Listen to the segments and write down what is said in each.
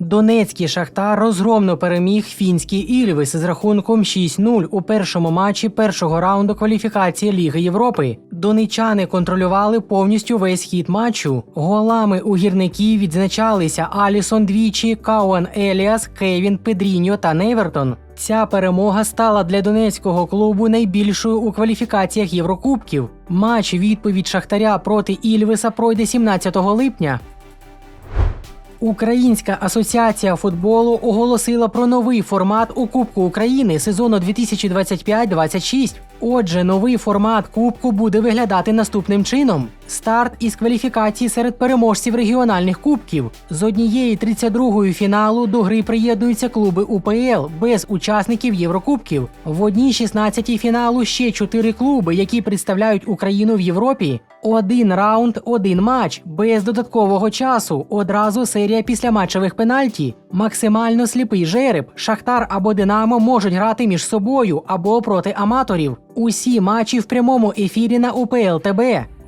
Донецький Шахтар розгромно переміг фінський Ільвис з рахунком 6-0 у першому матчі першого раунду кваліфікації Ліги Європи. Донечани контролювали повністю весь хід матчу. Голами у гірників відзначалися Алісон двічі, Кауан Еліас, Кевін Педріньо та Невертон. Ця перемога стала для донецького клубу найбільшою у кваліфікаціях Єврокубків. Матч відповідь Шахтаря проти Ільвиса пройде 17 липня. Українська асоціація футболу оголосила про новий формат у Кубку України сезону 2025-26. Отже, новий формат Кубку буде виглядати наступним чином: старт із кваліфікації серед переможців регіональних кубків. З однієї 32-ї фіналу до гри приєднуються клуби УПЛ без учасників Єврокубків. В одній 16-й фіналу ще чотири клуби, які представляють Україну в Європі. Один раунд, один матч без додаткового часу. Одразу серія післяматчевих пенальті. Максимально сліпий жереб, Шахтар або Динамо можуть грати між собою або проти аматорів. Усі матчі в прямому ефірі на УПЛ ТБ.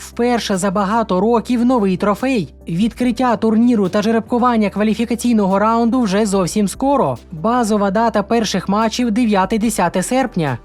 Вперше за багато років новий трофей. Відкриття турніру та жеребкування кваліфікаційного раунду вже зовсім скоро. Базова дата перших матчів 9-10 серпня.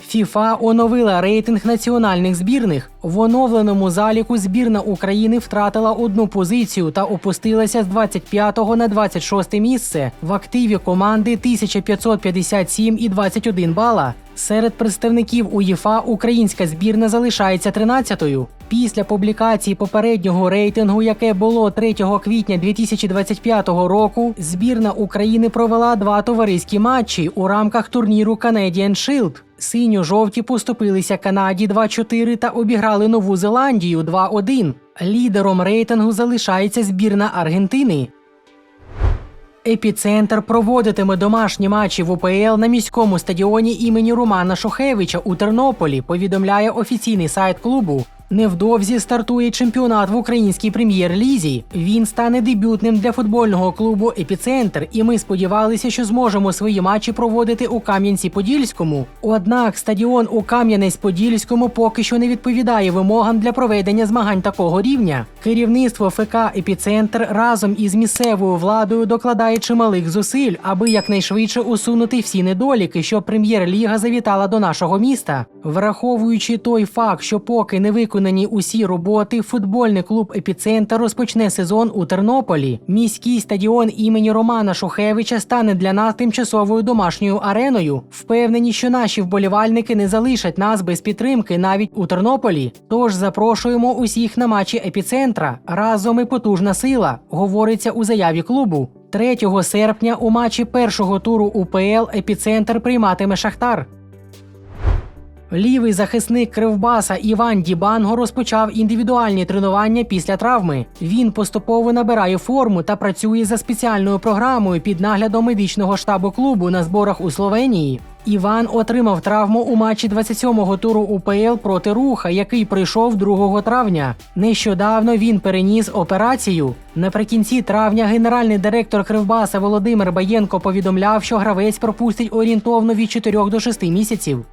ФІФА оновила рейтинг національних збірних. В оновленому заліку збірна України втратила одну позицію та опустилася з 25 на 26 місце. В активі команди 1557 і 21 бала. Серед представників УЄФА українська збірна залишається 13-ю. Після публікації попереднього рейтингу, яке було 3 квітня 2025 року, збірна України провела два товариські матчі у рамках турніру Canadian Shield. Синьо-жовті поступилися Канаді 2-4 та обіграли Нову Зеландію 2-1. Лідером рейтингу залишається збірна Аргентини. Епіцентр проводитиме домашні матчі в УПЛ на міському стадіоні імені Романа Шухевича у Тернополі. Повідомляє офіційний сайт клубу. Невдовзі стартує чемпіонат в українській прем'єр-лізі. Він стане дебютним для футбольного клубу Епіцентр, і ми сподівалися, що зможемо свої матчі проводити у Кам'янці-Подільському. Однак стадіон у Кам'янець-Подільському поки що не відповідає вимогам для проведення змагань такого рівня. Керівництво ФК Епіцентр разом із місцевою владою докладає чималих зусиль, аби якнайшвидше усунути всі недоліки, щоб прем'єр-ліга завітала до нашого міста. Враховуючи той факт, що поки не виконані усі роботи, футбольний клуб Епіцентр розпочне сезон у Тернополі. Міський стадіон імені Романа Шухевича стане для нас тимчасовою домашньою ареною. Впевнені, що наші вболівальники не залишать нас без підтримки навіть у Тернополі. Тож запрошуємо усіх на матчі епіцентра. Разом ми потужна сила, говориться у заяві клубу. 3 серпня у матчі першого туру УПЛ епіцентр прийматиме Шахтар. Лівий захисник Кривбаса Іван Дібанго розпочав індивідуальні тренування після травми. Він поступово набирає форму та працює за спеціальною програмою під наглядом медичного штабу клубу на зборах у Словенії. Іван отримав травму у матчі 27-го туру УПЛ проти руха, який прийшов 2 травня. Нещодавно він переніс операцію. Наприкінці травня генеральний директор Кривбаса Володимир Баєнко повідомляв, що гравець пропустить орієнтовно від 4 до 6 місяців.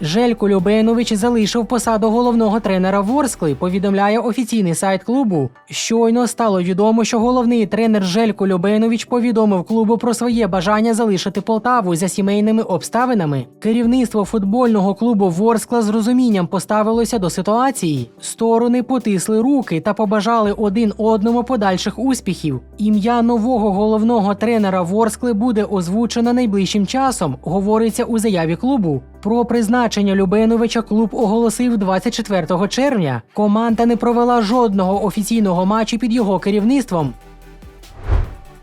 Желько Любенович залишив посаду головного тренера Ворскли, повідомляє офіційний сайт клубу. Щойно стало відомо, що головний тренер Желько Любенович повідомив клубу про своє бажання залишити Полтаву за сімейними обставинами. Керівництво футбольного клубу Ворскла з розумінням поставилося до ситуації. Сторони потисли руки та побажали один одному подальших успіхів. Ім'я нового головного тренера Ворскли буде озвучено найближчим часом, говориться у заяві клубу. Про призначення Любеновича клуб оголосив 24 червня. Команда не провела жодного офіційного матчу під його керівництвом.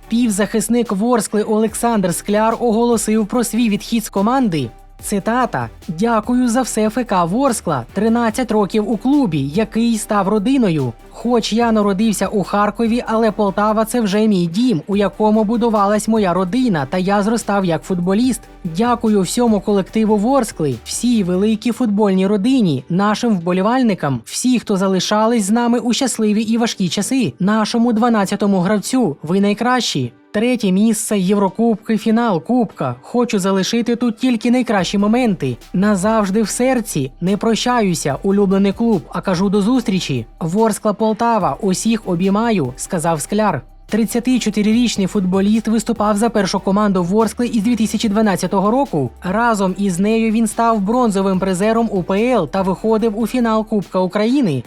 Півзахисник Ворскли Олександр Скляр оголосив про свій відхід з команди. Цитата: Дякую за все ФК Ворскла. 13 років у клубі, який став родиною. Хоч я народився у Харкові, але Полтава це вже мій дім, у якому будувалась моя родина, та я зростав як футболіст. Дякую всьому колективу Ворскли, всій великій футбольній родині, нашим вболівальникам, всі, хто залишались з нами у щасливі і важкі часи, нашому 12-му гравцю. Ви найкращі. Третє місце Єврокубки, фінал Кубка. Хочу залишити тут тільки найкращі моменти. Назавжди в серці. Не прощаюся, улюблений клуб, а кажу до зустрічі. Ворскла Полтава, усіх обіймаю, сказав скляр. 34-річний футболіст виступав за першу команду Ворскли із 2012 року. Разом із нею він став бронзовим призером УПЛ та виходив у фінал Кубка України.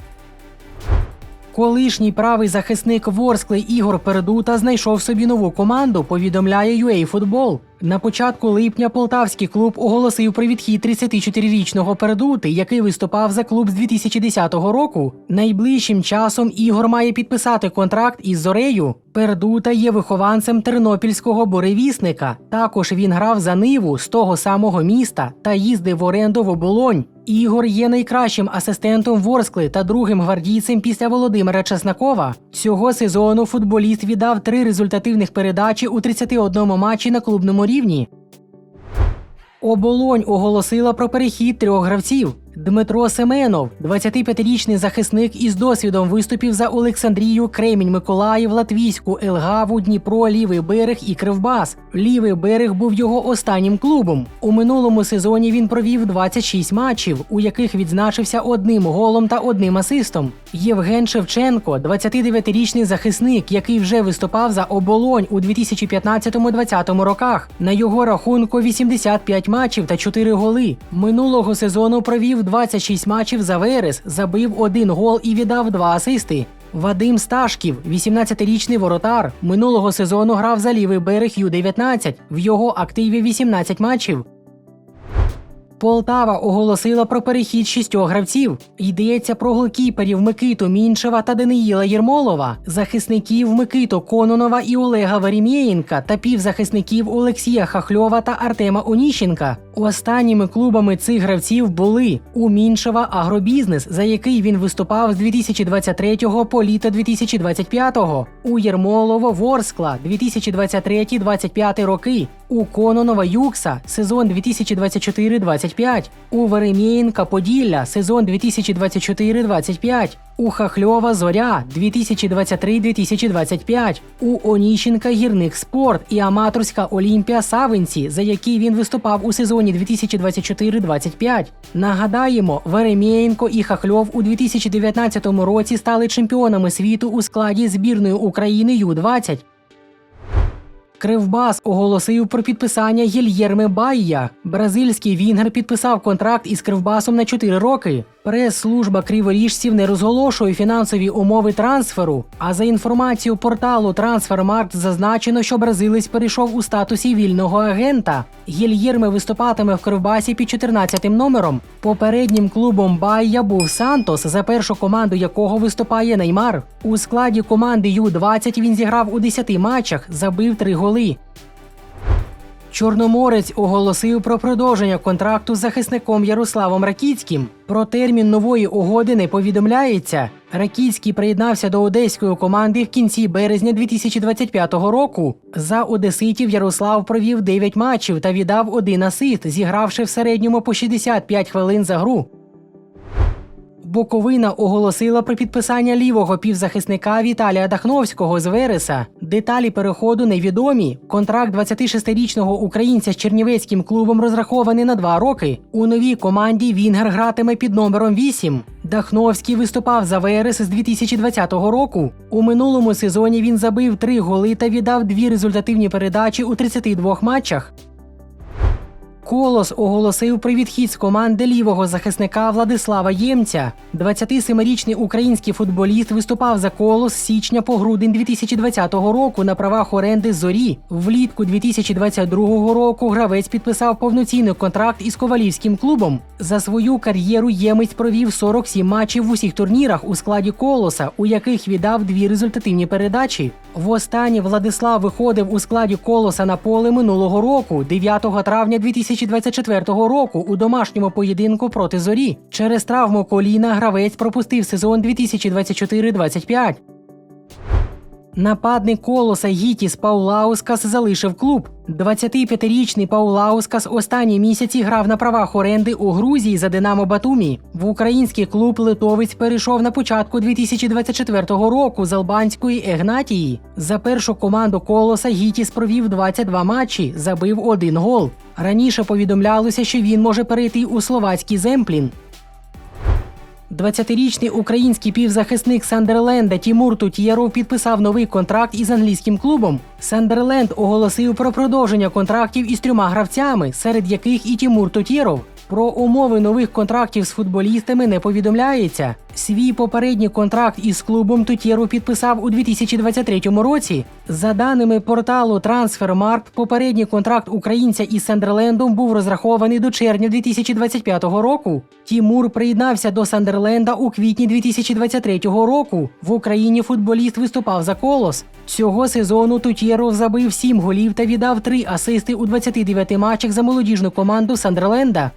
Колишній правий захисник Ворскли Ігор Передута знайшов собі нову команду. Повідомляє UA Футбол. На початку липня полтавський клуб оголосив про відхід 34-річного Передути, який виступав за клуб з 2010 року. Найближчим часом Ігор має підписати контракт із Зорею. Пердута є вихованцем тернопільського буревісника. Також він грав за Ниву з того самого міста та їздив в оренду в оболонь. Ігор є найкращим асистентом Ворскли та другим гвардійцем після Володимира Чеснокова. Цього сезону футболіст віддав три результативних передачі у 31 матчі на клубному рівні. Оболонь оголосила про перехід трьох гравців. Дмитро Семенов, 25-річний захисник із досвідом виступів за Олександрію, Кремінь, Миколаїв, Латвійську, Елгаву, Дніпро, Лівий берег і Кривбас. Лівий берег був його останнім клубом. У минулому сезоні він провів 26 матчів, у яких відзначився одним голом та одним асистом. Євген Шевченко, 29-річний захисник, який вже виступав за оболонь у 2015-2020 роках. На його рахунку 85 матчів та 4 голи. Минулого сезону провів 26 матчів за Верес, забив один гол і віддав два асисти. Вадим Сташків, 18-річний воротар, минулого сезону грав за лівий берег Ю-19. В його активі 18 матчів. Полтава оголосила про перехід шістьох гравців. Йдеться про голкіперів Микиту Мінчева та Даниїла Єрмолова, захисників Микиту Кононова і Олега Варімєєнка та півзахисників Олексія Хахльова та Артема Оніщенка. Останніми клубами цих гравців були у Мінчева Агробізнес, за який він виступав з 2023 по літо 2025, у Єрмолово Ворскла 2023-25 роки, у Кононова Юкса сезон 2024-25, у Веремєєнка Поділля сезон 2024-25, у Хахльова Зоря 2023-2025, у Оніщенка Гірник Спорт і Аматорська Олімпія Савинці, за які він виступав у сезоні 2024-25. Нагадаємо, Веремєєнко і Хахльов у 2019 році стали чемпіонами світу у складі збірної України Ю-20. Кривбас оголосив про підписання Гільєрми Байя. Бразильський вінгер підписав контракт із Кривбасом на 4 роки. Прес-служба криворіжців не розголошує фінансові умови трансферу. А за інформацією порталу Трансфермаркт зазначено, що бразилець перейшов у статусі вільного агента. Гільєрме виступатиме в Кривбасі під 14 номером. Попереднім клубом Байя був Сантос, за першу команду якого виступає Неймар. У складі команди Ю-20 він зіграв у 10 матчах, забив 3 голи. Чорноморець оголосив про продовження контракту з захисником Ярославом Ракіцьким. Про термін нової угоди не повідомляється. Ракіцький приєднався до одеської команди в кінці березня 2025 року. За одеситів Ярослав провів 9 матчів та віддав один асист, зігравши в середньому по 65 хвилин за гру. Буковина оголосила про підписання лівого півзахисника Віталія Дахновського з Вереса. Деталі переходу невідомі. Контракт 26-річного українця з чернівецьким клубом розрахований на два роки. У новій команді Вінгер гратиме під номером 8. Дахновський виступав за Верес з 2020 року. У минулому сезоні він забив три голи та віддав дві результативні передачі у 32 матчах. Колос оголосив про відхід з команди лівого захисника Владислава Ємця. 27-річний український футболіст виступав за колос з січня по грудень 2020 року на правах оренди зорі. Влітку 2022 року гравець підписав повноцінний контракт із ковалівським клубом. За свою кар'єру Ємець провів 47 матчів в усіх турнірах у складі колоса, у яких віддав дві результативні передачі. Востаннє Владислав виходив у складі колоса на поле минулого року, 9 травня 2024 року, у домашньому поєдинку проти зорі. Через травму коліна гравець пропустив сезон 2024-25. Нападник колоса Гітіс Паулаускас залишив клуб. 25-річний Паулаускас останні місяці грав на правах оренди у Грузії за Динамо Батумі. В український клуб литовець перейшов на початку 2024 року з албанської Егнатії. За першу команду колоса Гітіс провів 22 матчі, забив один гол. Раніше повідомлялося, що він може перейти у словацький земплін. 20-річний український півзахисник Сандерленда Тімур Тутєров підписав новий контракт із англійським клубом. Сандерленд оголосив про продовження контрактів із трьома гравцями, серед яких і Тімур Тутєров. Про умови нових контрактів з футболістами не повідомляється. Свій попередній контракт із клубом Тутєров підписав у 2023 році. За даними порталу Transfermarkt, попередній контракт українця із Сандерлендом був розрахований до червня 2025 року. Тімур приєднався до Сандерленда у квітні 2023 року. В Україні футболіст виступав за колос. Цього сезону Тутєров забив 7 голів та віддав 3 асисти у 29 матчах за молодіжну команду Сандерленда.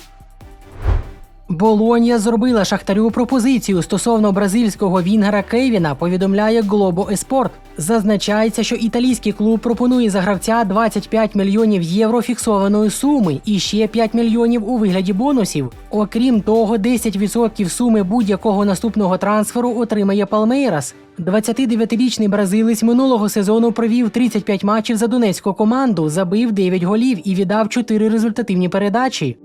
Болонья зробила Шахтарю пропозицію стосовно бразильського вінгера Кевіна, повідомляє Globo Esport. Зазначається, що італійський клуб пропонує за гравця 25 мільйонів євро фіксованої суми і ще 5 мільйонів у вигляді бонусів. Окрім того, 10% суми будь-якого наступного трансферу отримає Палмейрас. 29-річний бразилець минулого сезону провів 35 матчів за донецьку команду, забив 9 голів і віддав 4 результативні передачі.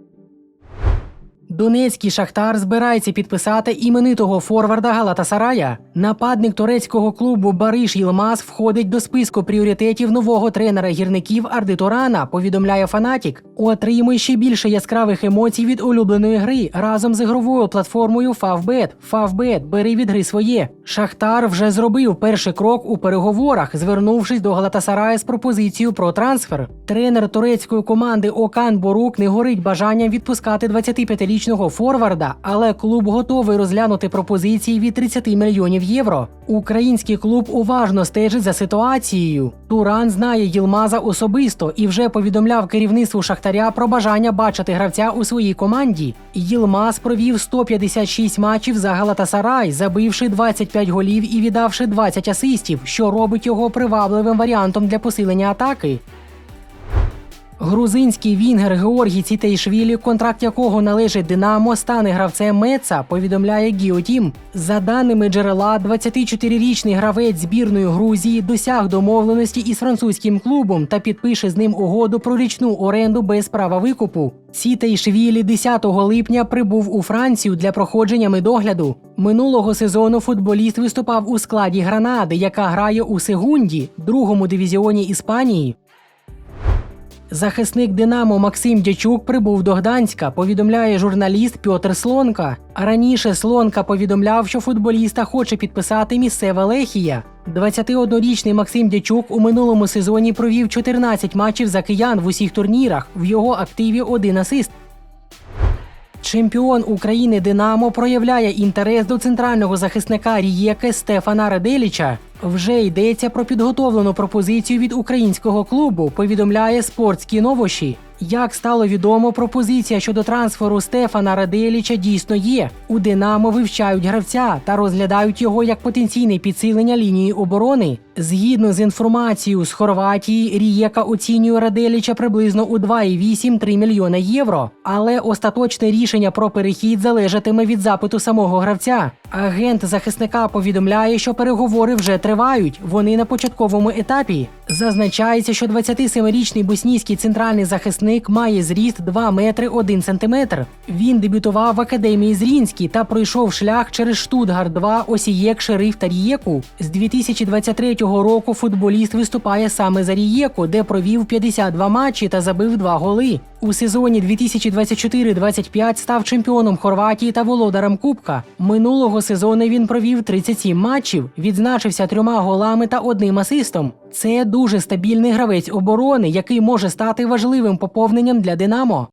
Донецький шахтар збирається підписати іменитого форварда Галатасарая. Нападник турецького клубу Бариш Йилмаз входить до списку пріоритетів нового тренера гірників Арди Турана, повідомляє Фанатік. Отримує ще більше яскравих емоцій від улюбленої гри разом з ігровою платформою Favbet. Favbet, бери від гри своє. Шахтар вже зробив перший крок у переговорах, звернувшись до Галатасарая з пропозицією про трансфер. Тренер турецької команди Окан Борук не горить бажанням відпускати 25-річного форварда, але клуб готовий розглянути пропозиції від 30 мільйонів євро. Український клуб уважно стежить за ситуацією. Туран знає Єлмаза особисто і вже повідомляв керівництву Шахтаря про бажання бачити гравця у своїй команді. Єлмаз провів 156 матчів за Галатасарай, забивши 25 голів і віддавши 20 асистів, що робить його привабливим варіантом для посилення атаки. Грузинський вінгер Георгій Цітейшвілі, контракт якого належить Динамо, стане гравцем Меца, повідомляє Гіотім. За даними джерела, 24-річний гравець збірної Грузії досяг домовленості із французьким клубом та підпише з ним угоду про річну оренду без права викупу. Цітейшвілі 10 липня прибув у Францію для проходження медогляду. Минулого сезону футболіст виступав у складі Гранади, яка грає у Сегунді, другому дивізіоні Іспанії. Захисник Динамо Максим Дячук прибув до Гданська, повідомляє журналіст Пьотр Слонка. А раніше Слонка повідомляв, що футболіста хоче підписати місцева Лехія. 21-річний Максим Дячук у минулому сезоні провів 14 матчів за киян в усіх турнірах. В його активі один асист. Чемпіон України Динамо проявляє інтерес до центрального захисника Рієки Стефана Раделіча. Вже йдеться про підготовлену пропозицію від українського клубу, повідомляє спортські новощі. Як стало відомо, пропозиція щодо трансферу Стефана Раделіча дійсно є. У Динамо вивчають гравця та розглядають його як потенційне підсилення лінії оборони. Згідно з інформацією з Хорватії, Рієка оцінює Раделіча приблизно у 2,8-3 мільйона євро. Але остаточне рішення про перехід залежатиме від запиту самого гравця. Агент захисника повідомляє, що переговори вже тривають. Вони на початковому етапі. Зазначається, що 27-річний боснійський центральний захисник має зріст 2 метри 1 сантиметр. Він дебютував в академії Зрінській та пройшов шлях через Штутгарт 2, Осієк, Шериф та Рієку. З 2023 року футболіст виступає саме за Рієку, де провів 52 матчі та забив 2 голи. У сезоні 2024-25 став чемпіоном Хорватії та володарем Кубка. Минулого сезону він провів 37 матчів, відзначився трьома голами та одним асистом. Це дуже стабільний гравець оборони, який може стати важливим поповненням для Динамо.